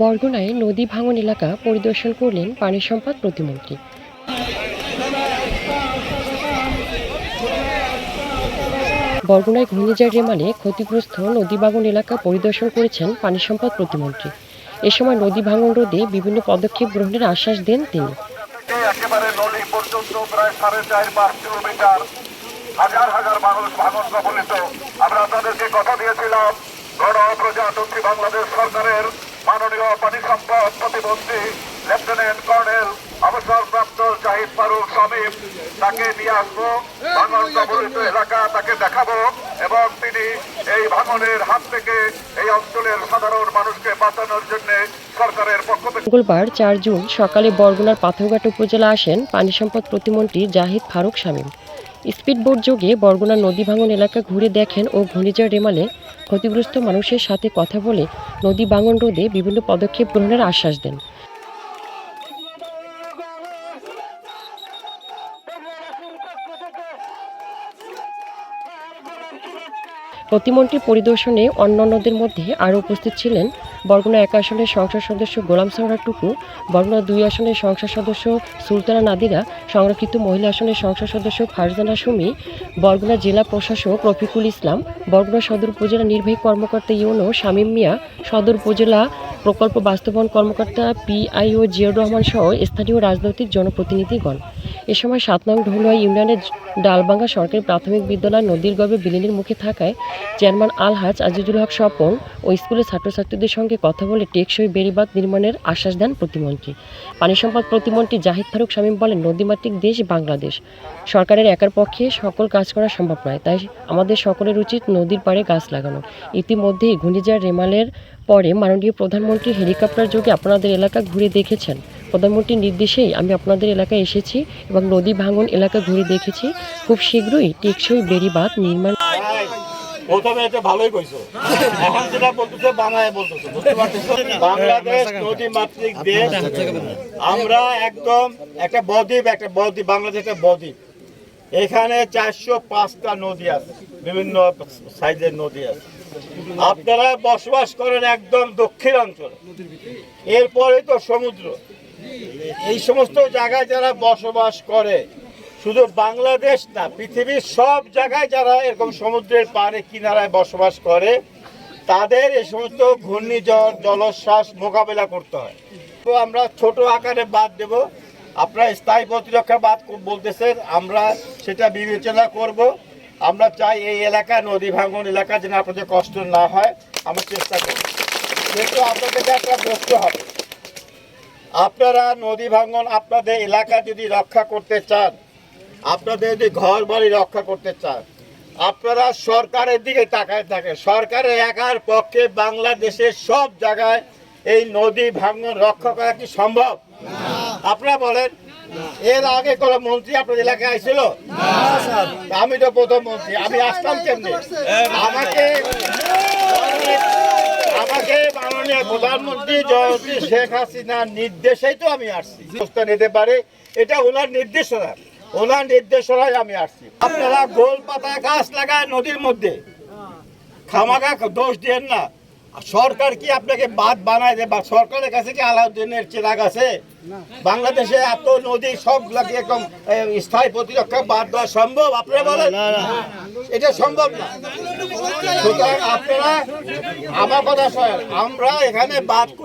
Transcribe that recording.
বরগুনায় নদী ভাঙন এলাকা পরিদর্শন করলেন পানি সম্পদ প্রতিমন্ত্রী। বরগুনায় ঘূর্ণিঝড় রেমালে ক্ষতিগ্রস্ত নদী ভাঙন এলাকা পরিদর্শন করেছেন পানি সম্পদ প্রতিমন্ত্রী। এ সময় নদী ভাঙন রোধে বিভিন্ন পদক্ষেপ গ্রহণের আশ্বাস দেন তিনি। হাজার হাজার মানুষ ভাঙন আমরা তাদেরকে কথা দিয়েছিলাম গণ প্রজাতন্ত্রী বাংলাদেশ সরকারের পানি সম্পদ প্রতিমন্ত্রী, লেফটেন্যান্ট কর্নেল, অবসরপ্রাপ্ত জাহিদ ফারুক সমীপ তাকে নিয়ে আসব। ভাঙন কবলিত এলাকা তাকে দেখাবো এবং তিনি এই ভাঙনের হাত থেকে এই অঞ্চলের সাধারণ মানুষকে বাঁচানোর জন্য সরকারের মঙ্গলবার চার জুন সকালে বরগুনার পাথরঘাট উপজেলা আসেন পানি সম্পদ প্রতিমন্ত্রী জাহিদ ফারুক শামীম স্পিডবোট যোগে বরগুনা নদী ভাঙন এলাকা ঘুরে দেখেন ও ঘূর্ণিঝড় রেমালে ক্ষতিগ্রস্ত মানুষের সাথে কথা বলে নদী ভাঙন রোধে বিভিন্ন পদক্ষেপ গ্রহণের আশ্বাস দেন। প্রতিমন্ত্রী পরিদর্শনে অন্যান্যদের মধ্যে আরও উপস্থিত ছিলেন বরগুনা এক আসনের সংসদ সদস্য গোলাম সাহরা টুকু, বরগুনা দুই আসনের সংসদ সদস্য সুলতানা নাদিরা, সংরক্ষিত মহিলা আসনের সংসদ সদস্য ফারজানা সুমি, বরগুনা জেলা প্রশাসক রফিকুল ইসলাম, বরগুনা সদর উপজেলা নির্বাহী কর্মকর্তা ইউনো শামীম মিয়া, সদর উপজেলা প্রকল্প বাস্তবায়ন কর্মকর্তা পিআইও জিয়াউর রহমান সহ স্থানীয় রাজনৈতিক জনপ্রতিনিধিগণ। এ সময় সাত নং ঢোলুয়া ইউনিয়নের ডালবাঙ্গা সরকারি প্রাথমিক বিদ্যালয় নদীর গর্ভে বিলীনের মুখে থাকায় চেয়ারম্যান আলহাজ আজিজুল হক স্বপন ও স্কুলের ছাত্রছাত্রীদের সঙ্গে কথা বলে টেকসই বেড়িবাঁধ নির্মাণের আশ্বাস দেন প্রতিমন্ত্রী। পানি সম্পদ প্রতিমন্ত্রী জাহিদ ফারুক শামীম বলেন, নদীমাতৃক দেশ বাংলাদেশ। সরকারের একার পক্ষে সকল কাজ করা সম্ভব নয়। তাই আমাদের সকলের উচিত নদীর পাড়ে গাছ লাগানো। ইতিমধ্যেই ঘূর্ণিঝড় রেমালের পরে মাননীয় প্রধানমন্ত্রী হেলিকপ্টার যোগে আপনাদের এলাকা ঘুরে দেখেছেন। প্রধানমন্ত্রীর নির্দেশেই আমি আপনাদের এলাকায় এসেছি এবং নদী ভাঙন এলাকা ঘুরে দেখেছি। খুব শীঘ্রই টেকসই বেড়িবাঁধ নির্মাণ প্রথমে এটা ভালোই কইছো। এখন যেটা বলতেছে, বাংলায় বলতেছে। বুঝতে পারতেছো? বাংলাদেশ নদী মাতৃক দেশ। আমরা একদম একটা বদ্বীপ একটা বদ্বীপ, বাংলাদেশ একটা বদ্বীপ। এখানে চারশো পাঁচটা নদী আছে। বিভিন্ন সাইজের নদী আছে। আপনারা বসবাস করেন একদম দক্ষিণ অঞ্চলে। এরপরে তো সমুদ্র। এই সমস্ত জায়গায় যারা বসবাস করে, শুধু বাংলাদেশ না, পৃথিবীর সব জায়গায় যারা এরকম সমুদ্রের পাড়ে, কিনারায় বসবাস করে, তাদের এই সমস্ত ঘূর্ণিঝড়, জলোচ্ছ্বাস মোকাবেলা করতে হয়। তো আমরা ছোট আকারে বাদ দেব। আপনারা স্থায়ী প্রতিরক্ষা বাদ বলতেছেন, আমরা সেটা বিবেচনা করব। আমরা চাই এই এলাকা নদী ভাঙন এলাকা যেন আপনাদের কষ্ট না হয়। আমরা চেষ্টা করি কিন্তু আপনাদের একটা প্রশ্ন হবে। আপনারা নদী ভাঙন আপনাদের এলাকা যদি রক্ষা করতে চান আপনাদের যদি ঘর বাড়ি রক্ষা করতে চান আপনারা সরকারের দিকে তাকায় থাকে সরকারের একার পক্ষে বাংলাদেশের সব জায়গায় এই নদী ভাঙন রক্ষা করা কি সম্ভব? আপনারা বলেন এর আগে কোনো মন্ত্রী আপনার এলাকায় আইছিল? আমি তো প্রথম মন্ত্রী আমি আসতাম কেমনি? আমাকে আমাকে মাননীয় প্রধানমন্ত্রী জয়ন্তী শেখ হাসিনার নির্দেশেই তো আমি আসছি। ব্যবস্থা নিতে পারে এটা ওনার নির্দেশনা। ওনার নির্দেশনায় আমি আসছি। আপনারা গোল পাতা গাছ লাগায় নদীর মধ্যে। খামাকা দোষ দেন না। সরকার কি আপনাকে বাদ বানায় দেয়? বা সরকারের কাছে কি আলাউদ্দিনের চেরাগ আছে? বাংলাদেশে এত নদী সব লাগে এরকম স্থায়ী প্রতিরক্ষা বাদ দেওয়া সম্ভব? আপনারা বলেন। এটা সম্ভব না। সুতরাং আপনারা আমার কথা আমরা এখানে বাদ করি